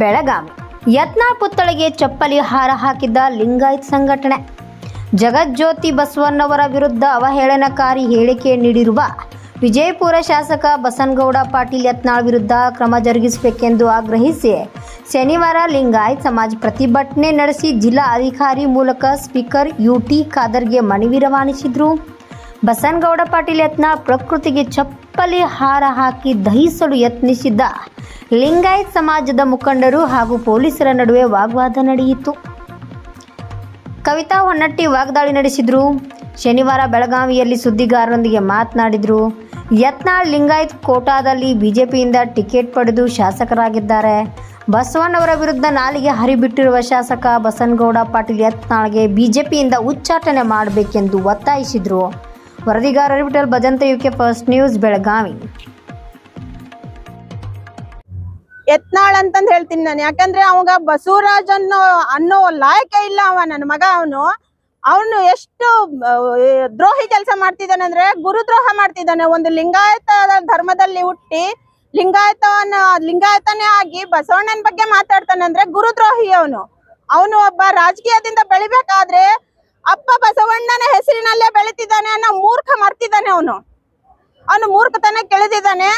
ಬೆಳಗಾವಿ. ಯತ್ನಾಳ್ ಪುತ್ಥಳಿಗೆ ಚಪ್ಪಲಿ ಹಾರ ಹಾಕಿದ್ದ ಲಿಂಗಾಯತ್ ಸಂಘಟನೆ. ಜಗಜ್ಯೋತಿ ಬಸವಣ್ಣವರ ವಿರುದ್ಧ ಅವಹೇಳನಕಾರಿ ಹೇಳಿಕೆ ನೀಡಿರುವ ವಿಜಯಪುರ ಶಾಸಕ ಬಸನಗೌಡ ಪಾಟೀಲ್ ಯತ್ನಾಳ್ ವಿರುದ್ಧ ಕ್ರಮ ಜರುಗಿಸಬೇಕೆಂದು ಆಗ್ರಹಿಸಿ ಶನಿವಾರ ಲಿಂಗಾಯತ್ ಸಮಾಜ ಪ್ರತಿಭಟನೆ ನಡೆಸಿ ಜಿಲ್ಲಾ ಅಧಿಕಾರಿ ಮೂಲಕ ಸ್ಪೀಕರ್ ಯುಟಿ ಖಾದರ್ಗೆ ಮನವಿ ರವಾನಿಸಿದ್ರು. ಬಸನಗೌಡ ಪಾಟೀಲ್ ಯತ್ನಾಳ್ ಪ್ರಕೃತಿಗೆ ಚಪ್ಪಲಿ ಹಾರ ಹಾಕಿ ದಹಿಸಲು ಯತ್ನಿಸಿದ್ದ ಲಿಂಗಾಯತ್ ಸಮಾಜದ ಮುಖಂಡರು ಹಾಗೂ ಪೊಲೀಸರ ನಡುವೆ ವಾಗ್ವಾದ ನಡೆಯಿತು. ಕವಿತಾ ಹೊನ್ನಟ್ಟಿ ವಾಗ್ದಾಳಿ ನಡೆಸಿದ್ರು. ಶನಿವಾರ ಬೆಳಗಾವಿಯಲ್ಲಿ ಸುದ್ದಿಗಾರರೊಂದಿಗೆ ಮಾತನಾಡಿದ್ರು. ಯತ್ನಾಳ್ ಲಿಂಗಾಯತ್ ಕೋಟಾದಲ್ಲಿ ಬಿಜೆಪಿಯಿಂದ ಟಿಕೆಟ್ ಪಡೆದು ಶಾಸಕರಾಗಿದ್ದಾರೆ. ಬಸವಣ್ಣವರ ವಿರುದ್ಧ ನಾಲಿಗೆ ಹರಿಬಿಟ್ಟಿರುವ ಶಾಸಕ ಬಸನಗೌಡ ಪಾಟೀಲ್ ಯತ್ನಾಳ್ಗೆ ಬಿಜೆಪಿಯಿಂದ ಉಚ್ಚಾಟನೆ ಮಾಡಬೇಕೆಂದು ಒತ್ತಾಯಿಸಿದರು. ವರದಿಗಾರ Vithal Bhajanta, UK first news, Belagavi. Yatnal ಅಂತಂದ್ ಹೇಳ್ತೀನಿ ನಾನು. ಯಾಕಂದ್ರೆ ಅವಾಗ ಬಸವರಾಜ್ ಅನ್ನೋ ಅನ್ನೋ ಲಾಯಕ ಇಲ್ಲ ಅವ ನನ್ನ ಮಗ ಅವನು. ಅವನು ಎಷ್ಟು ದ್ರೋಹಿ ಕೆಲಸ ಮಾಡ್ತಿದ್ದಾನೆ ಅಂದ್ರೆ ಗುರುದ್ರೋಹ ಮಾಡ್ತಿದ್ದಾನೆ. ಒಂದು ಲಿಂಗಾಯತ ಧರ್ಮದಲ್ಲಿ ಹುಟ್ಟಿ ಲಿಂಗಾಯತವನ್ನ, ಲಿಂಗಾಯತನೇ ಆಗಿ ಬಸವಣ್ಣನ ಬಗ್ಗೆ ಮಾತಾಡ್ತಾನೆ ಅಂದ್ರೆ ಗುರುದ್ರೋಹಿ ಅವನು. ಅವನು ಒಬ್ಬ ರಾಜಕೀಯದಿಂದ ಬೆಳಿಬೇಕಾದ್ರೆ ಅಪ್ಪ ಬಸವಣ್ಣನ ಹೆಸರಿನಲ್ಲೇ ಬೆಳಿತಿದ್ದಾನೆ ಅನ್ನೋ ಮೂರ್ಖ ಮರ್ತಿದ್ದಾನೆ ಅವನು. ಅವನು ಮೂರ್ಖತನ ಕೆಳೆದಿದ್ದಾನೆ.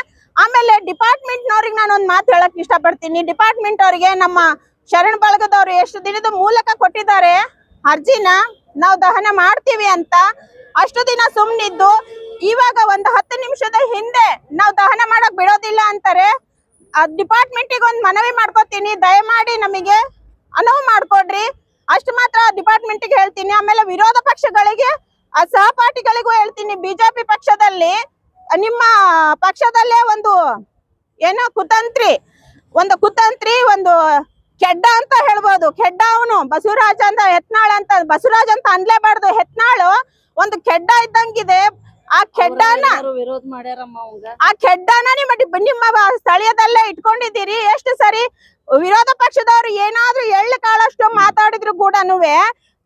ಆಮೇಲೆ ಡಿಪಾರ್ಟ್ಮೆಂಟ್ ನವ್ರಿಗೆ ನಾನು ಒಂದು ಮಾತು ಹೇಳಕ್ ಇಷ್ಟಪಡ್ತೀನಿ. ಡಿಪಾರ್ಟ್ಮೆಂಟ್ ಅವರಿಗೆ ನಮ್ಮ ಶರಣ ಬಳಗದವರು ಎಷ್ಟು ದಿನದ ಮೂಲಕ ಕೊಟ್ಟಿದ್ದಾರೆ ಅರ್ಜಿನ ನಾವು ದಹನ ಮಾಡ್ತೀವಿ ಅಂತ. ಅಷ್ಟು ದಿನ ಸುಮ್ಮನಿದ್ದು ಇವಾಗ ಒಂದು ಹತ್ತು ನಿಮಿಷದ ಹಿಂದೆ ನಾವು ದಹನ ಮಾಡಕ್ ಬಿಡೋದಿಲ್ಲ ಅಂತಾರೆ. ಡಿಪಾರ್ಟ್ಮೆಂಟಿಗೆ ಒಂದು ಮನವಿ ಮಾಡ್ಕೋತೀನಿ. ದಯಮಾಡಿ ನಮಗೆ ಅನುವು ಮಾಡ್ಕೊಡ್ರಿ. ಅಷ್ಟು ಮಾತ್ರ ಡಿಪಾರ್ಟ್ಮೆಂಟಿಗೆ ಹೇಳ್ತೀನಿ. ಆಮೇಲೆ ವಿರೋಧ ಪಕ್ಷಗಳಿಗೆ, ಆ ಸಹಪಾಠಿಗಳಿಗೂ ಹೇಳ್ತೀನಿ. ಬಿಜೆಪಿ ಪಕ್ಷದಲ್ಲಿ ನಿಮ್ಮ ಪಕ್ಷದಲ್ಲೇ ಒಂದು ಏನೋ ಕುತಂತ್ರಿ ಒಂದು ಕುತಂತ್ರಿ ಒಂದು ಕೆಡ್ಡ ಅಂತ ಹೇಳ್ಬೋದು. ಕೆಡ್ಡ ಅವನು ಬಸವರಾಜ ಅಂತ ಹೆತ್ನಾಳ್ ಅಂತ ಬಸವರಾಜ್ ಅಂತ ಅನ್ಲೇಬಾರ್ದು. ಹೆತ್ನಾಳು ಒಂದು ಕೆಡ್ಡ ಇದ್ದಂಗಿದೆ. ಆ ಕೆಡ್ಡನ ವಿರೋಧ ಮಾಡ್ಯಾರಮ್ಮ ಆ ಕೆಡ್ಡನ ನಿಮ್ಮ ನಿಮ್ಮ ಬ- ಸ್ಥಳೀಯದಲ್ಲೇ ಇಟ್ಕೊಂಡಿದ್ದೀರಿ. ಎಷ್ಟು ಸರಿ ವಿರೋಧ ಪಕ್ಷದವರು ಏನಾದ್ರೂ ಎಳ್ಳು ಕಾಳಷ್ಟು ಮಾತಾಡಿದ್ರು ಕೂಡ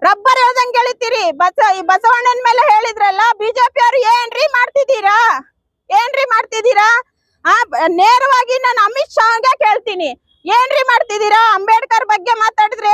ರಬ್ಬರ್ ಹೇಳ್ದಂಗ್ ಗೆಳಿತೀರಿ ಬಸ ಈ ಬಸವಣ್ಣನ ಮೇಲೆ ಹೇಳಿದ್ರಲ್ಲ ಬಿಜೆಪಿ ಅವ್ರು ಏನ್ರಿ ಮಾಡ್ತಿದ್ದೀರಾ? ಏನ್ರಿ ಮಾಡ್ತಿದ್ದೀರಾ? ಆ ನೇರವಾಗಿ ನಾನು ಅಮಿತ್ ಶಾ ಕೇಳ್ತೀನಿ. ಏನ್ರಿ ಮಾಡ್ತಿದ್ದೀರಾ? ಅಂಬೇಡ್ಕರ್ ಬಗ್ಗೆ ಮಾತಾಡಿದ್ರೆ